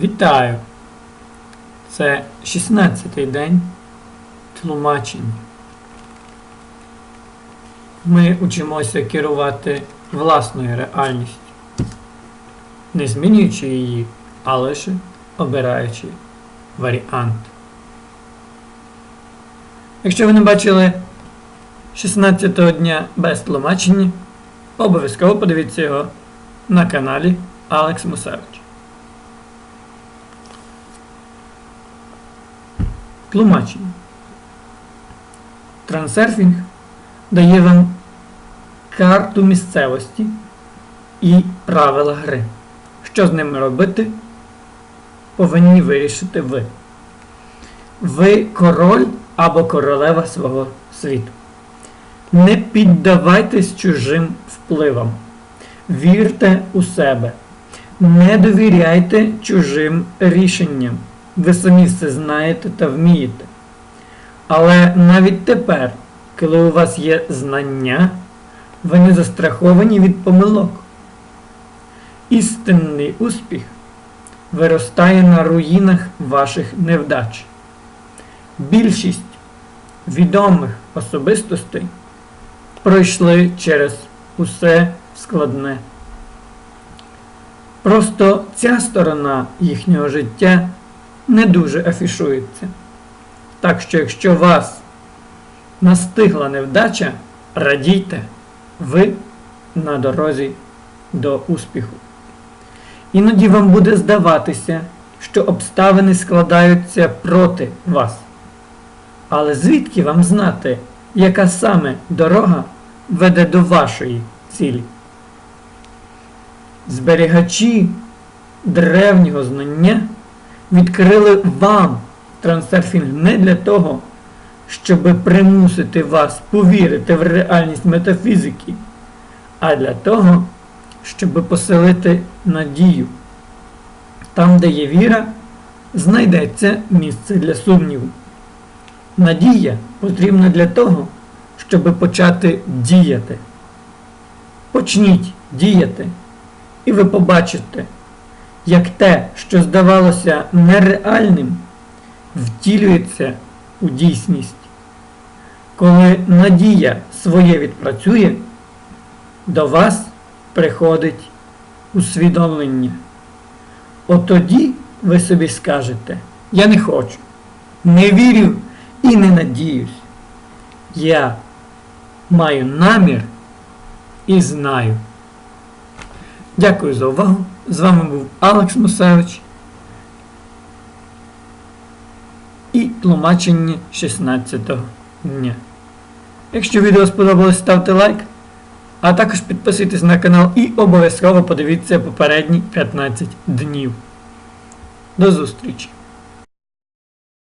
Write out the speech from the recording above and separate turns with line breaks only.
Вітаю! Це 16-й день тлумачення. Ми учимося керувати власною реальністю, не змінюючи її, а лише обираючи варіант. Якщо ви не бачили 16-го дня без тлумачення, обов'язково подивіться його на каналі Алекс Мусевич. Тлумачення. Трансерфінг дає вам карту місцевості і правила гри. Що з ними робити, повинні вирішити ви. Ви король або королева свого світу. Не піддавайтесь чужим впливам. Вірте у себе. Не довіряйте чужим рішенням. Ви самі все знаєте та вмієте. Але навіть тепер, коли у вас є знання, ви не застраховані від помилок. Істинний успіх виростає на руїнах ваших невдач. Більшість відомих особистостей пройшли через усе складне. Просто ця сторона їхнього життя не дуже афішується. Так що, якщо вас настигла невдача, радійте, ви на дорозі до успіху. Іноді вам буде здаватися, що обставини складаються проти вас. Але звідки вам знати, яка саме дорога веде до вашої цілі? Зберігачі древнього знання відкрили вам трансерфінг не для того, щоб примусити вас повірити в реальність метафізики, а для того, щоб поселити надію. Там, де є віра, знайдеться місце для сумніву. Надія потрібна для того, щоб почати діяти. Почніть діяти, і ви побачите, як те, що здавалося нереальним, втілюється у дійсність. Коли надія своє відпрацює, до вас приходить усвідомлення. От тоді ви собі скажете, я не хочу, не вірю і не надіюсь. Я маю намір і знаю. Дякую за увагу. З вами був Алекс Мусевич і тлумачення 16-го дня. Якщо відео сподобалось, ставте лайк, а також підписуйтесь на канал і обов'язково подивіться попередні 15 днів. До зустрічі!